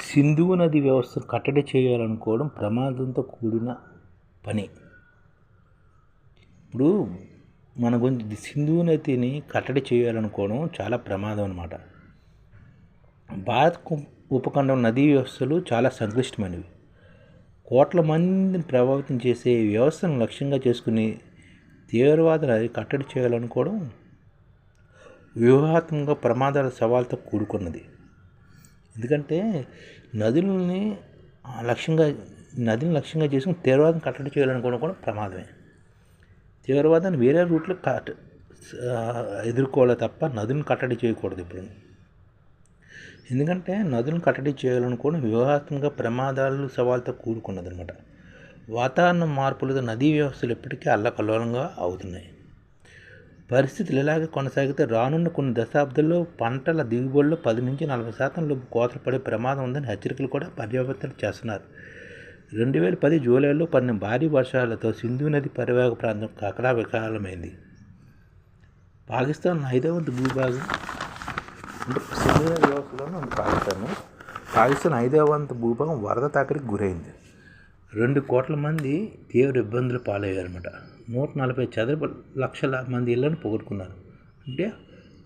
సింధువు నది వ్యవస్థను కట్టడి చేయాలనుకోవడం ప్రమాదంతో కూడిన పని. ఇప్పుడు మన గురించి సింధు నదిని కట్టడి చేయాలనుకోవడం చాలా ప్రమాదం అనమాట భారత్ ఉపఖండం నదీ వ్యవస్థలు చాలా సంక్లిష్టమైనవి. కోట్ల మందిని ప్రభావితం చేసే వ్యవస్థను లక్ష్యంగా చేసుకుని తీవ్రవాదాన్ని కట్టడి చేయాలనుకోవడం వ్యూహాత్మక ప్రమాదాల సవాల్తో కూడుకున్నది. ఎందుకంటే నదులని లక్ష్యంగా నదిని లక్ష్యంగా చేసుకుని తీవ్రవాదం కట్టడి చేయాలనుకోవడం కూడా ప్రమాదమే. తీవ్రవాదాన్ని వేరే రూట్లో కట్ ఎదుర్కోవాలి తప్ప నదులను కట్టడి చేయకూడదు ఇప్పుడు. ఎందుకంటే నదులను కట్టడి చేయాలనుకోవడం వ్యూహాత్మక ప్రమాదాలు సవాల్తో కూడుకున్నదనమాట వాతావరణ మార్పులతో నదీ వ్యవస్థలు ఎప్పటికీ అల్లకల్లోలంగా అవుతున్నాయి. పరిస్థితులు ఇలాగే కొనసాగితే రానున్న కొన్ని దశాబ్దాల్లో పంటల దిగుబడిలో పది నుంచి నలభై శాతం లోపు కోతలు పడే ప్రమాదం ఉందని హెచ్చరికలు కూడా పర్యవేక్షణ చేస్తున్నారు. రెండు వేల పది జూలైలో పడిన భారీ వర్షాలతో సింధు నది పరివాహక ప్రాంతం కకడా వికాలమైంది పాకిస్తాన్ ఐదవంతు భూభాగం అంటే సింధు నది వ్యవస్థలోనే ఉంది పాకిస్తాన్. పాకిస్తాన్ ఐదవంతు భూభాగం వరద తాకడికి గురైంది. రెండు కోట్ల మంది తీవ్ర ఇబ్బందులు పాలయ్యారన్నమాట. నూట నలభై చదరపు లక్షల మంది ఇళ్ళను పోగొట్టుకున్నారు. అంటే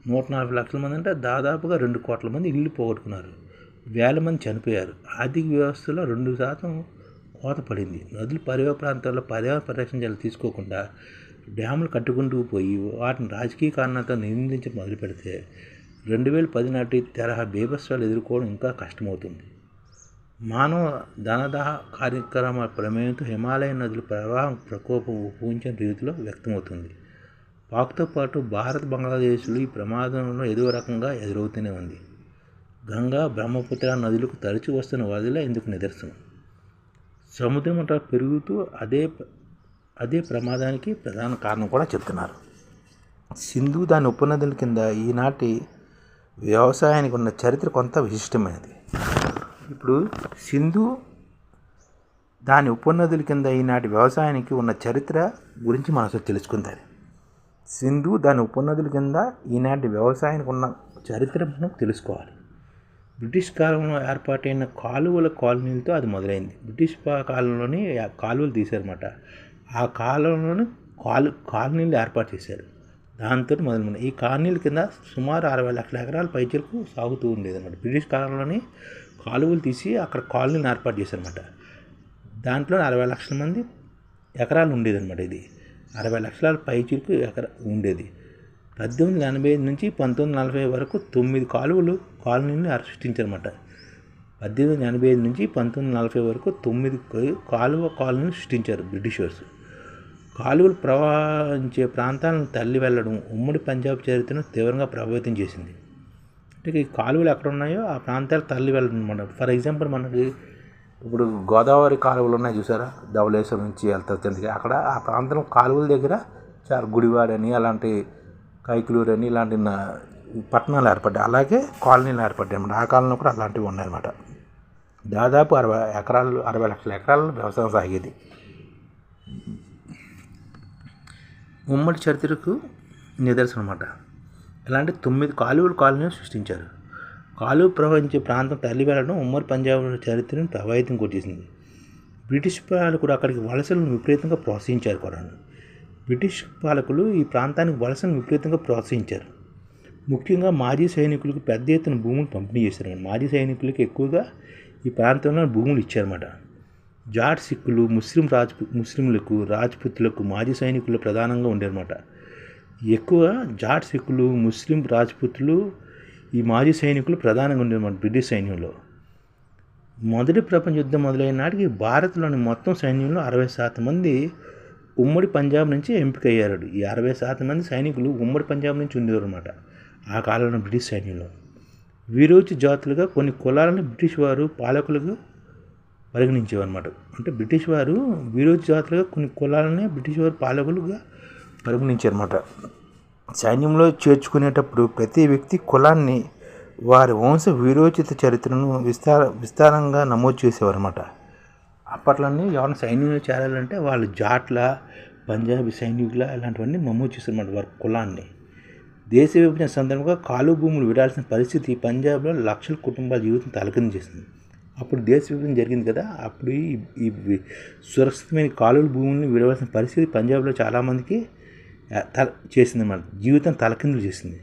నూట నలభై లక్షల మంది అంటే దాదాపుగా రెండు కోట్ల మంది ఇల్లు పోగొట్టుకున్నారు. వేల మంది చనిపోయారు. ఆర్థిక వ్యవస్థలో రెండు శాతం కోత పడింది. నదులు పర్యావరణ ప్రాంతాల్లో పర్యావరణ పరిరక్షణ చర్యలు తీసుకోకుండా డ్యాములు కట్టుకుంటూ పోయి వాటిని రాజకీయ కారణాలతో నిందించడం మొదలు పెడితే రెండు వేల పది నాటి తరహా బీభత్సాలు ఎదుర్కోవడం ఇంకా కష్టమవుతుంది. మానవ ధనదాహ కార్యక్రమాల ప్రమేయంతో హిమాలయ నదుల ప్రవాహం ప్రకోపం ఊహించిన రీతిలో వ్యక్తమవుతుంది. పాక్తో పాటు భారత్ బంగ్లాదేశ్లు ఈ ప్రమాదంలో ఏదో రకంగా ఎదురవుతూనే ఉంది. గంగా బ్రహ్మపుత్ర నదులకు తరచు వస్తున్న వదిలే ఇందుకు నిదర్శనం. సముద్రం మట్టాలు పెరుగుతూ అదే అదే ప్రమాదానికి ప్రధాన కారణం కూడా చెప్తున్నారు సింధు దాని ఉపనదుల కింద ఈనాటి వ్యవసాయానికి ఉన్న చరిత్ర కొంత విశిష్టమైనది. ఇప్పుడు సింధు దాని ఉపనదుల కింద ఈనాటి వ్యవసాయానికి ఉన్న చరిత్ర గురించి మనసు అసలు తెలుసుకుందాం. సింధు దాని ఉపనదుల కింద ఈనాటి వ్యవసాయానికి ఉన్న చరిత్ర మనం తెలుసుకోవాలి. బ్రిటిష్ కాలంలో ఏర్పాటైన కాలువల కాలనీలతో అది మొదలైంది. బ్రిటిష్ కాలంలోనే కాలువలు తీశారన్నమాట. ఆ కాలంలోనే కాలు కాలనీలు ఏర్పాటు చేశారు. దాంతో మొదలైంది ఈ కాలనీల కింద సుమారు అరవై లక్షల ఎకరాల పైచలకు సాగుతూ ఉండేది అనమాట బ్రిటిష్ కాలంలోని కాలువలు తీసి అక్కడ కాలనీలు ఏర్పాటు చేశారనమాట దాంట్లో అరవై లక్షల మంది ఎకరాలు ఉండేది అనమాట ఇది. అరవై లక్షల పైచిలకు ఎకర ఉండేది. పద్దెనిమిది వందల ఎనభై ఐదు నుంచి పంతొమ్మిది నలభై వరకు తొమ్మిది కాలువలు కాలనీని సృష్టించారన్నమాట. పద్దెనిమిది వందల ఎనభై ఐదు నుంచి పంతొమ్మిది నలభై వరకు తొమ్మిది కాలువ కాలనీలు సృష్టించారు బ్రిటిషర్స్. కాలువలు ప్రవహించే ప్రాంతాలను తల్లి వెళ్ళడం ఉమ్మడి పంజాబ్ చరిత్రను తీవ్రంగా ప్రభావితం చేసింది. అంటే ఈ కాలువలు ఎక్కడ ఉన్నాయో ఆ ప్రాంతాలు తల్లి వెళ్ళడం అనమాట ఫర్ ఎగ్జాంపుల్ మనకి ఇప్పుడు గోదావరి కాలువలు ఉన్నాయి చూసారా? ధవళేశ్వరం నుంచి వెళ్తారు అక్కడ ఆ ప్రాంతం కాలువల దగ్గర చాలా గుడివాడని అలాంటి కైకులూరు అని ఇలాంటి పట్టణాలు ఏర్పడ్డాయి. అలాగే కాలనీలు ఏర్పడ్డాయి ఆ కాలంలో కూడా అలాంటివి ఉన్నాయన్నమాట. దాదాపు అరవై ఎకరాలు అరవై లక్షల ఎకరాలు వ్యవసాయం సాగేది. ఉమ్మడి చరిత్రకు నిదర్శనం అన్నమాట ఇలాంటి తొమ్మిది కాలువలు కాలనీలు సృష్టించారు. కాలువ ప్రవహించే ప్రాంతం తల్లి వెళ్ళడం ఉమ్మడి పంజాబ్ చరిత్రను ప్రభావితం కొట్టేసింది. బ్రిటిష్ పాలకుడు అక్కడికి వలసలను విపరీతంగా ప్రోత్సహించారు కూడా బ్రిటిష్ పాలకులు ఈ ప్రాంతానికి వలసను విపరీతంగా ప్రోత్సహించారు. ముఖ్యంగా మాజీ సైనికులకు పెద్ద ఎత్తున భూములు పంపిణీ చేశారు. మాజీ సైనికులకు ఎక్కువగా ఈ ప్రాంతంలో భూములు ఇచ్చారన్నమాట. జాట్ సిక్కులు ముస్లిం రాజ్ ముస్లింలకు రాజ్పుతులకు మాజీ సైనికులు ప్రధానంగా ఉండేరన్నమాట ఎక్కువ జాట్ సిక్కులు ముస్లిం రాజ్పుతులు ఈ మాజీ సైనికులు ప్రధానంగా ఉండేరన్నమాట బ్రిటిష్ సైన్యంలో. మొదటి ప్రపంచ యుద్ధం మొదలైన నాటికి భారత్లోని మొత్తం సైన్యంలో అరవై శాతం మంది ఉమ్మడి పంజాబ్ నుంచి ఎంపికయ్యారు. ఈ అరవై శాతం మంది సైనికులు ఉమ్మడి పంజాబ్ నుంచి ఉండేవారు అనమాట ఆ కాలంలో బ్రిటిష్ సైన్యంలో. వీరోచి జాతులుగా కొన్ని కులాలను బ్రిటిష్ వారు పాలకులుగా పరిగణించేవన్నమాట. అంటే బ్రిటిష్ వారు వీరోచి జాతులుగా కొన్ని కులాలనే బ్రిటిష్ వారు పాలకులుగా పరిగణించారన్నమాట. సైన్యంలో చేర్చుకునేటప్పుడు ప్రతి వ్యక్తి కులాన్ని వారి వంశ వీరోచిత చరిత్రను విస్తార విస్తారంగా నమోదు చేసేవారన్నమాట. అప్పట్లోనే ఎవరైనా సైన్యంలో చేరాలంటే వాళ్ళు జాట్ల పంజాబీ సైనికుల ఇలాంటివన్నీ నమోదు చేశారన్నమాట వారి కులాన్ని. దేశ విభజన సందర్భంగా కాలు భూములు విడాల్సిన పరిస్థితి పంజాబ్లో లక్షల కుటుంబాల జీవితం తలకం చేసింది. అప్పుడు దేశ విభజన జరిగింది కదా అప్పుడు ఈ సురక్షితమైన కాలువల భూముల్ని విడవలసిన పరిస్థితి పంజాబ్లో చాలామందికి తల చేసింది చేసిందన్నమాట. జీవితం తలకిందులు చేసింది.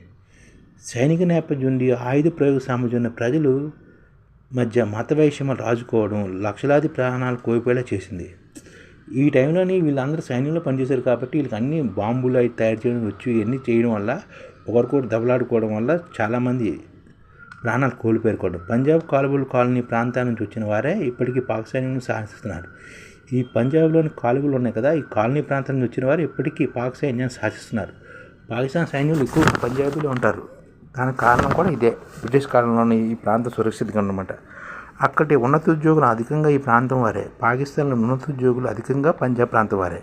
సైనిక నేపథ్యం ఉండి ఆయుధ ప్రయోగ సామర్థ్యం ఉన్న ప్రజలు మధ్య మత వైషమ్యం రాజుకోవడం లక్షలాది ప్రాణాలు కోల్పోయేలా చేసింది. ఈ టైంలోని వీళ్ళందరూ సైన్యంలో పనిచేశారు కాబట్టి వీళ్ళకి అన్ని బాంబులు అవి తయారు చేయడం వచ్చి ఇవన్నీ చేయడం వల్ల ఒకరికొకరు దెబ్బలాడుకోవడం వల్ల చాలామంది ప్రాణాలు కోల్పోయారు. పంజాబ్ కాలువలు కాలనీ ప్రాంతాల నుంచి వచ్చిన వారే ఇప్పటికీ పాక్ సైన్యం శాసిస్తున్నారు ఈ పంజాబ్లోని కాలువలు ఉన్నాయి కదా ఈ కాలనీ ప్రాంతం నుంచి వచ్చిన వారు ఇప్పటికీ పాక్ సైన్యాన్ని శాసిస్తున్నారు పాకిస్తాన్ సైన్యులు ఎక్కువ పంజాబీలో ఉంటారు. దానికి కారణం కూడా ఇదే. బ్రిటిష్ కాలంలోని ఈ ప్రాంతం సురక్షితంగా ఉన్నమాట అక్కడి ఉన్నత ఉద్యోగులు అధికంగా ఈ ప్రాంతం వారే. పాకిస్తాన్లో ఉన్నత ఉద్యోగులు అధికంగా పంజాబ్ ప్రాంతం వారే.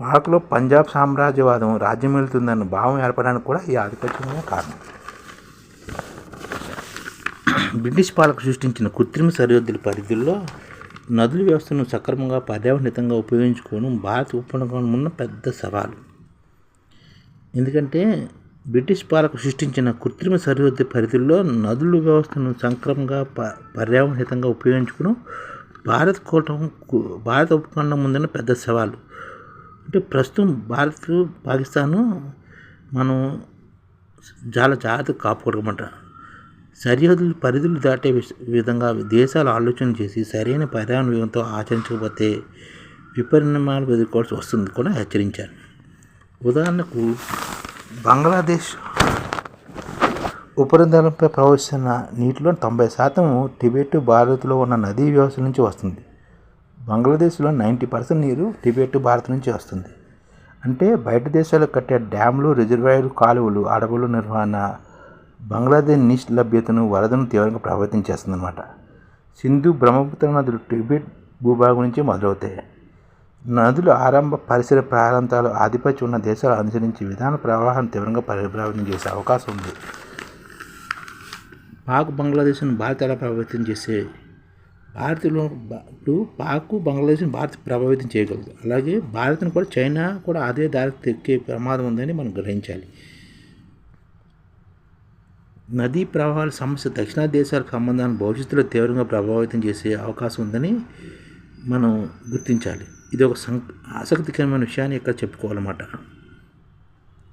పాక్లో పంజాబ్ సామ్రాజ్యవాదం రాజ్యం వెళ్తుందన్న భావం ఏర్పడడానికి కూడా ఈ ఆధిపత్యమే కారణం. బ్రిటిష్ పాలక సృష్టించిన కృత్రిమ సరిహద్దుల పరిధుల్లో నదుల వ్యవస్థను సక్రమంగా పర్యావరణితంగా ఉపయోగించుకోవడం భారత ఉపఖండం ఉన్న పెద్ద సవాలు. ఎందుకంటే బ్రిటిష్ పాలకు సృష్టించిన కృత్రిమ సరిహద్దు పరిధుల్లో నదుల వ్యవస్థను సంక్రమంగా ప పర్యావరణితంగా ఉపయోగించుకోవడం భారత కూటం భారత ఉపఖండం ముందున్న పెద్ద సవాలు. అంటే ప్రస్తుతం భారత్ పాకిస్తాను మనం చాలా జాగ్రత్తగా కాపాడుకోమంట సరిహద్దులు పరిధులు దాటే విధంగా దేశాలు ఆలోచన చేసి సరైన పర్యావరణ వ్యూహంతో ఆచరించకపోతే విపరిణామాలు ఎదుర్కోవాల్సి వస్తుంది కూడా హెచ్చరించారు. ఉదాహరణకు బంగ్లాదేశ్ ఉపరితలంపై ప్రవహిస్తున్న నీటిలో తొంభై శాతం టిబెట్ భారత్లో ఉన్న నదీ వ్యవస్థ నుంచి వస్తుంది. బంగ్లాదేశ్లో నైంటీ పర్సెంట్ నీరు టిబెట్ భారత్ నుంచి వస్తుంది. అంటే బయట దేశాలకు కట్టే డ్యామ్లు రిజర్వాయర్లు కాలువలు అడవుల నిర్వహణ బంగ్లాదేశ్ నీటి లభ్యతను వరదను తీవ్రంగా ప్రభావితం చేస్తుందన్నమాట. సింధు బ్రహ్మపుత్ర నదులు టిబెట్ భూభాగం నుంచి మొదలవుతాయి. నదులు ఆరంభ పరిసర ప్రాంతాలు ఆధిపత్యం ఉన్న దేశాలు అనుసరించి విధాన ప్రవాహం తీవ్రంగా ప్రభావితం చేసే అవకాశం ఉంది. పాక్ బంగ్లాదేశ్ను భారత్ ఎలా ప్రభావితం చేసే? భారత్లో ఇప్పుడు పాక్ బంగ్లాదేశ్ను భారత్ ప్రభావితం చేయగలదు. అలాగే భారత్ను కూడా చైనా కూడా అదే దారి తెక్కే ప్రమాదం ఉందని మనం గ్రహించాలి. నదీ ప్రవాహాల సమస్య దక్షిణాది దేశాల సంబంధాలను భవిష్యత్తులో తీవ్రంగా ప్రభావితం చేసే అవకాశం ఉందని మనం గుర్తించాలి. ఇది ఒక సం ఆసక్తికరమైన విషయాన్ని ఇక్కడ చెప్పుకోవాలన్నమాట.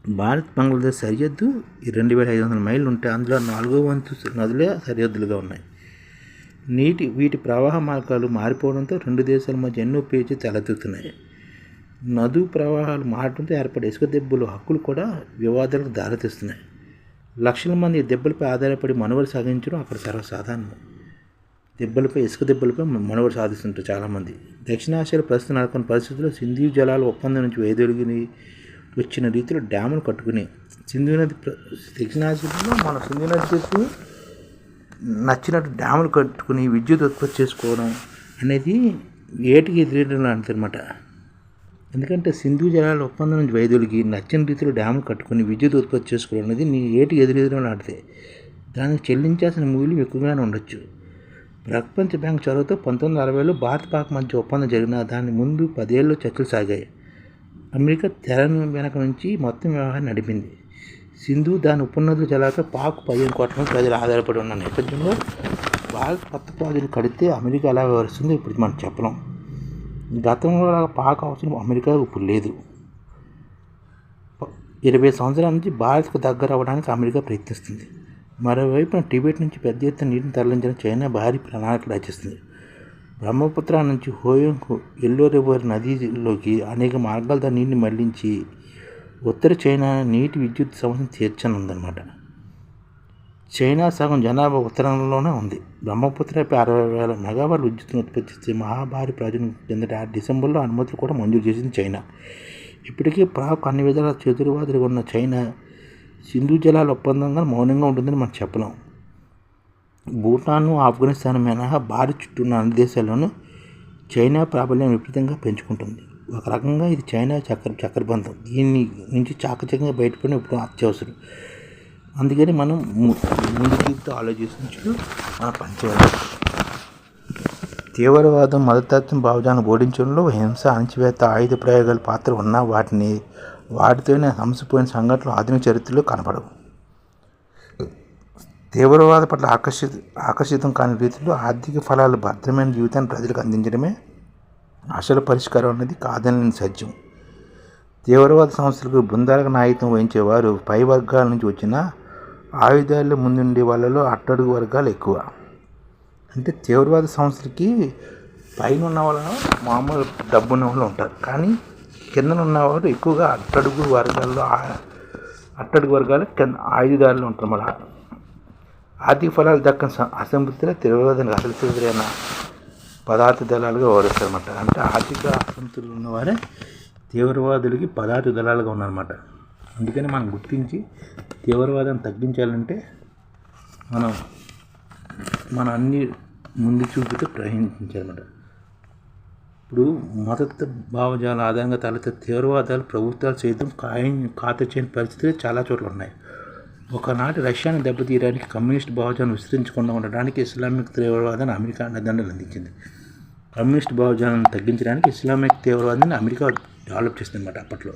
భారత్ బంగ్లాదేశ్ సరిహద్దు ఈ రెండు వేల ఐదు వందల మైళ్ళు ఉంటే అందులో నాలుగో వంతు నదులే సరిహద్దులుగా ఉన్నాయి. నీటి వీటి ప్రవాహ మార్గాలు మారిపోవడంతో రెండు దేశాల మధ్య ఎన్నో పేచి తలెత్తుతున్నాయి. నదు ప్రవాహాలు మారడంతో ఏర్పడే ఇసుక దెబ్బలు హక్కులు కూడా వివాదాలకు దారితీస్తున్నాయి. లక్షల మంది దెబ్బలపై ఆధారపడి మనుగడ సాగించడం అక్కడ సర్వసాధారణం. దెబ్బలపై ఇసుక దెబ్బలపై మనుగడ సాధిస్తుంటారు చాలామంది. దక్షిణాసియాలో ప్రస్తుతం నెలకొన్న పరిస్థితుల్లో సింధు జలాల ఒప్పందం నుంచి వేదొలిగి వచ్చిన రీతిలో డ్యాములు కట్టుకుని సింధు నది దక్షిణాసియాలో మన సింధు నది నచ్చినట్టు డ్యాములు కట్టుకుని విద్యుత్ ఉత్పత్తి చేసుకోవడం అనేది ఏటికి ఎదురేయడం లాంటిది అనమాట ఎందుకంటే సింధు జలాల ఒప్పందం నుంచి వైదొలిగి నచ్చిన రీతిలో డ్యాములు కట్టుకుని విద్యుత్ ఉత్పత్తి చేసుకోవడం అనేది నీ ఏటి ఎదురెదురు నాటితే దానికి చెల్లించాల్సిన మూల్యం ఎక్కువగానే ఉండొచ్చు. ప్రపంచ బ్యాంక్ చొరవతో పంతొమ్మిది వందల అరవైలో భారత్ పాక్ మధ్య ఒప్పందం జరిగిన దాని ముందు పదేళ్ళు చర్చలు సాగాయి. అమెరికా తెరను వెనక నుంచి మొత్తం వ్యవహారం నడిపింది. సింధు దాని ఉపనదుల జలాలతో పాక్ పదిహేను కోట్ల మంది ప్రజలు ఆధారపడి ఉన్న నేపథ్యంలో భారత్ కొత్త ప్రాజెక్టులు కడితే అమెరికా ఎలా వ్యవహరిస్తుందో ఇప్పుడు మనం చెప్పలేం. గతంలో పాక అవసరం అమెరికా ఇప్పుడు లేదు. ఇరవై సంవత్సరాల నుంచి భారత్కు దగ్గర అవ్వడానికి అమెరికా ప్రయత్నిస్తుంది. మరోవైపున టిబెట్ నుంచి పెద్ద ఎత్తున నీటిని తరలించిన చైనా భారీ ప్రణాళికలు రచిస్తుంది. బ్రహ్మపుత్ర నుంచి హోయంకు ఎల్లో రివర్ నదిలోకి అనేక మార్గాల ద్వారా నీటిని మళ్ళించి ఉత్తర చైనా నీటి విద్యుత్ సమస్యను తీర్చనుందనమాట చైనా సగం జనాభా ఉత్తరంలోనే ఉంది. బ్రహ్మపుత్రపై అరవై వేల మెగావాట్ విద్యుత్తును ఉత్పత్తి చేసే మహాభారీ ప్రాజెక్టు కిందట డిసెంబర్లో అనుమతులు కూడా మంజూరు చేసింది చైనా. ఇప్పటికీ ప్రాకు అన్ని విధాల చేతురువాదులుగా ఉన్న చైనా సింధు జలాల ఒప్పందంగా మౌనంగా ఉంటుందని మనం చెప్పలేం. భూటాన్ ఆఫ్ఘనిస్తాన్ మినహా భారీ చుట్టూ ఉన్న అన్ని దేశాల్లోనూ చైనా ప్రాబల్యం విపరీతంగా పెంచుకుంటుంది. ఒక రకంగా ఇది చైనా చక్ర చక్రబంధం. దీన్ని నుంచి చాకచక్యంగా బయటపడిన ఇప్పుడు అత్యవసరం. అందుకని మనం ముందు చూపుతూ ఆలోచించు మన పనిచేయాలి తీవ్రవాదం మతతత్వం భావజాలను ఓడించడంలో హింస అణచివేత ఆయుధ ప్రయోగాల పాత్ర ఉన్న వాటిని వాటితోనే హంసపోయిన సంఘటనలు ఆధునిక చరిత్రలో కనపడవు. తీవ్రవాద పట్ల ఆకర్షిత ఆకర్షితం కాని రీతిలో ఆర్థిక ఫలాలు భద్రమైన జీవితాన్ని ప్రజలకు అందించడమే అసలు పరిష్కారం అనేది కాదనలేని సత్యం. తీవ్రవాద సంస్థలకు బృందాలకు నాయకత్వం వహించేవారు పై వర్గాల నుంచి వచ్చిన ఆయుధాల్లో ముందుండే వాళ్ళలో అట్టడుగు వర్గాలు ఎక్కువ. అంటే తీవ్రవాద సంస్థలకి పైన ఉన్న వాళ్ళను మామూలు డబ్బున్న వాళ్ళు ఉంటారు. కానీ కింద ఉన్నవారు ఎక్కువగా అట్టడుగు వర్గాల్లో అట్టడుగు వర్గాలు కింద ఆయుధాలు ఉంటారు మన ఆర్థిక ఫలాలు దక్కని అసంతృప్తిలో తీవ్రవాదానికి అసలు పదార్థ దళాలుగా వ్యవహరిస్తారన్నమాట. అంటే ఆర్థిక అసంతృప్తులు ఉన్నవారే తీవ్రవాదులకి పదార్థ దళాలుగా ఉన్నారన్నమాట. అందుకని మనం గుర్తించి తీవ్రవాదాన్ని తగ్గించాలంటే మనం మన అన్ని ముందు చూపుతూ ప్రయత్నించాలన్నమాట. ఇప్పుడు మతత్వ భావజాల ఆధారంగా తలెత్తే తీవ్రవాదాలు ప్రభుత్వాలు సైతం ఖాయం ఖాతా చేయని పరిస్థితులు చాలా చోట్ల ఉన్నాయి. ఒకనాటి రష్యాను దెబ్బతీయడానికి కమ్యూనిస్ట్ భావజాలను విస్తరించకుండా ఉండడానికి ఇస్లామిక్ తీవ్రవాదాన్ని అమెరికా అండదండలు అందించింది. కమ్యూనిస్ట్ భావజాలను తగ్గించడానికి ఇస్లామిక్ తీవ్రవాదాన్ని అమెరికా డెవలప్ చేసిందన్నమాట అప్పట్లో.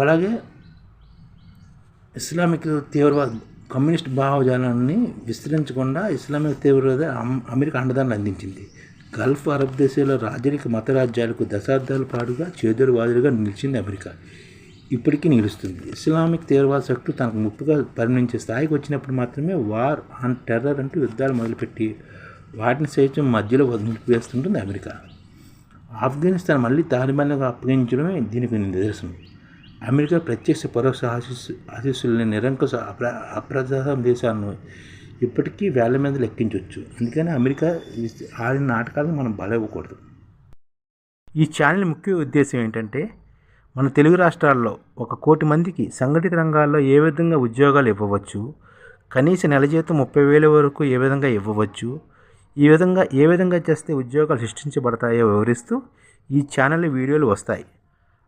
అలాగే ఇస్లామిక్ తీవ్రవాద కమ్యూనిస్ట్ భావజాలాన్ని విస్తరించకుండా ఇస్లామిక్ తీవ్రవాద అమెరికా అండదాన్ని అందించింది. గల్ఫ్ అరబ్ దేశాల రాజరిక మత రాజ్యాలకు దశాబ్దాల పాటుగా చేదురువాదులుగా నిలిచింది అమెరికా. ఇప్పటికీ నిలుస్తుంది. ఇస్లామిక్ తీవ్రవాద శక్తులు తనకు ముప్పుగా పరిగణించే స్థాయికి వచ్చినప్పుడు మాత్రమే వార్ ఆన్ టెర్రర్ అంటూ యుద్ధాలు మొదలుపెట్టి వాటిని సైతం మధ్యలో వదిలిపేస్తుంటుంది అమెరికా. ఆఫ్ఘనిస్తాన్ మళ్ళీ తాలిబాన్లకు అప్పగించడమే దీనికి నిదర్శనం. అమెరికా ప్రత్యక్ష పరోక్ష ఆశీస్సు ఆశీస్సులని నిరంకుశ అప్ర అప్రజాత దేశాలను ఇప్పటికీ వేల మీద లెక్కించవచ్చు అందుకని అమెరికా ఆడిన నాటకాలను మనం బలవ్వకూడదు. ఈ ఛానల్ ముఖ్య ఉద్దేశం ఏంటంటే మన తెలుగు రాష్ట్రాల్లో ఒక కోటి మందికి సంఘటిత రంగాల్లో ఏ విధంగా ఉద్యోగాలు ఇవ్వవచ్చు కనీస నెల జీతం ముప్పై వేల వరకు ఏ విధంగా ఇవ్వవచ్చు ఈ విధంగా ఏ విధంగా చేస్తే ఉద్యోగాలు సృష్టించబడతాయో వివరిస్తూ ఈ ఛానల్ వీడియోలు వస్తాయి.